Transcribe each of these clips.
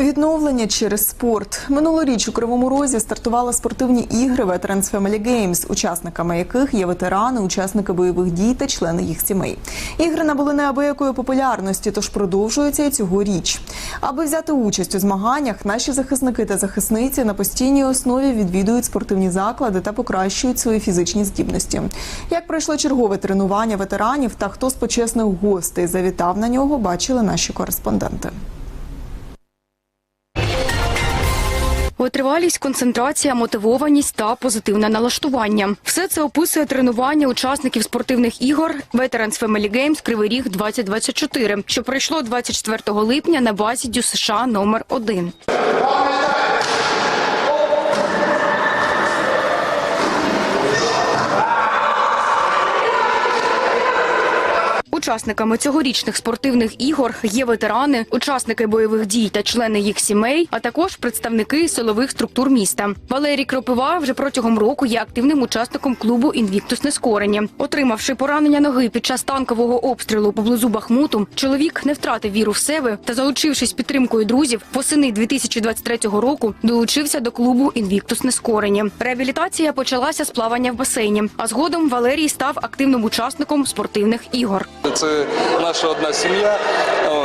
Відновлення через спорт минулоріч у Кривому Розі стартували спортивні ігри Veterans Family Games, учасниками яких є ветерани, учасники бойових дій та члени їх сімей. Ігри набули неабиякої популярності, тож продовжуються і цьогоріч. Аби взяти участь у змаганнях, наші захисники та захисниці на постійній основі відвідують спортивні заклади та покращують свої фізичні здібності. Як пройшло чергове тренування ветеранів та хто з почесних гостей завітав на нього, бачили наші кореспонденти. Витривалість, концентрація, мотивованість та позитивне налаштування. Все це описує тренування учасників спортивних ігор Veterans Family Games Кривий Ріг 2024, що пройшло 24 липня на базі Дю США номер 1 Учасниками цьогорічних спортивних ігор є ветерани, учасники бойових дій та члени їх сімей, а також представники силових структур міста. Валерій Кропива вже протягом року є активним учасником клубу Інвіктус Нескорені. Отримавши поранення ноги під час танкового обстрілу поблизу Бахмуту, чоловік не втратив віру в себе та, залучившись підтримкою друзів, восени 2023 року долучився до клубу Інвіктус Нескорені. Реабілітація почалася з плавання в басейні, а згодом Валерій став активним учасником спортивних ігор. Це наша одна сім'я,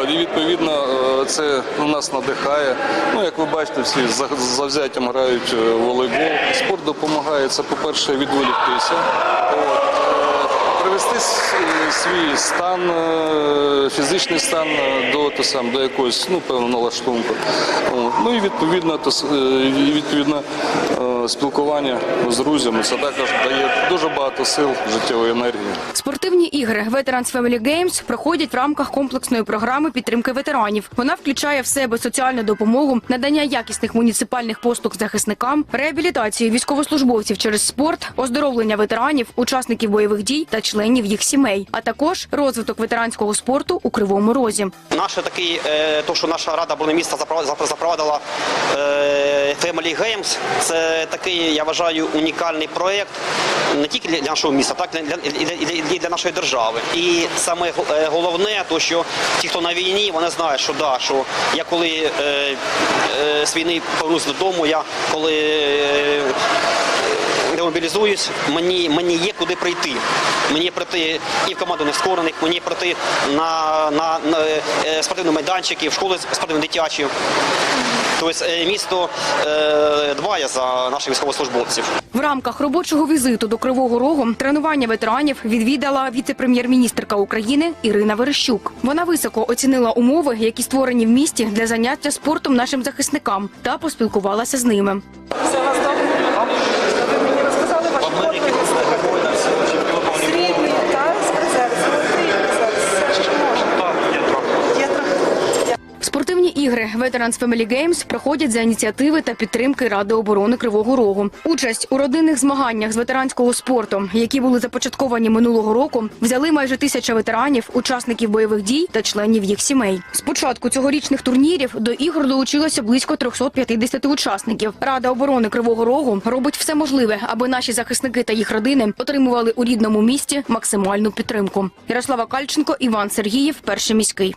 і відповідно е, це нас надихає. Ну, як ви бачите, всі з завзяттям грають е, волейбол. Спорт допомагає. Це, по-перше, відволіктися. С- е, свій стан, е, фізичний стан е, до, те сам, до якогось ну, певного налаштунку. Ну і відповідно, с- е, і відповідно е, спілкування з друзями. Це також дає дуже багато сил, життєвої енергії. Спортивні ігри Veterans Family Games проходять в рамках комплексної програми підтримки ветеранів. Вона включає в себе соціальну допомогу, надання якісних муніципальних послуг захисникам, реабілітацію військовослужбовців через спорт, оздоровлення ветеранів, учасників бойових дій та членів їх сімей, а також розвиток ветеранського спорту у Кривому Розі. Наше такий, е, то, що наша рада оборони міста запро- запро- запровадила е, Family Games, це такий, я вважаю, унікальний проєкт не тільки для нашого міста, так і для, нашої держави. І саме е, головне, то що ті, хто на війні, вони знають, що да, що я коли з війни повернусь додому, я коли. Демобілізуюсь, мені, мені є куди прийти. Мені прийти і в команду нескорених, мені прийти на, на, на е, спортивні майданчики, в школи спортивні дитячі. Тобто місто е, дбає за наших військовослужбовців. В рамках робочого візиту до Кривого Рогу тренування ветеранів відвідала віце-прем'єр-міністрка України Ірина Верещук. Вона високо оцінила умови, які створені в місті для заняття спортом нашим захисникам, та поспілкувалася з ними. Все вас добре? Ігри Veterans Family Games проходять за ініціативи та підтримки Ради оборони Кривого Рогу. Участь у родинних змаганнях з ветеранського спорту, які були започатковані минулого року, взяли майже тисяча ветеранів, учасників бойових дій та членів їх сімей. З початку цьогорічних турнірів до ігор долучилося близько 350 учасників. Рада оборони Кривого Рогу робить все можливе, аби наші захисники та їх родини отримували у рідному місті максимальну підтримку. Ярослава Кальченко, Іван Сергієв, перший міський.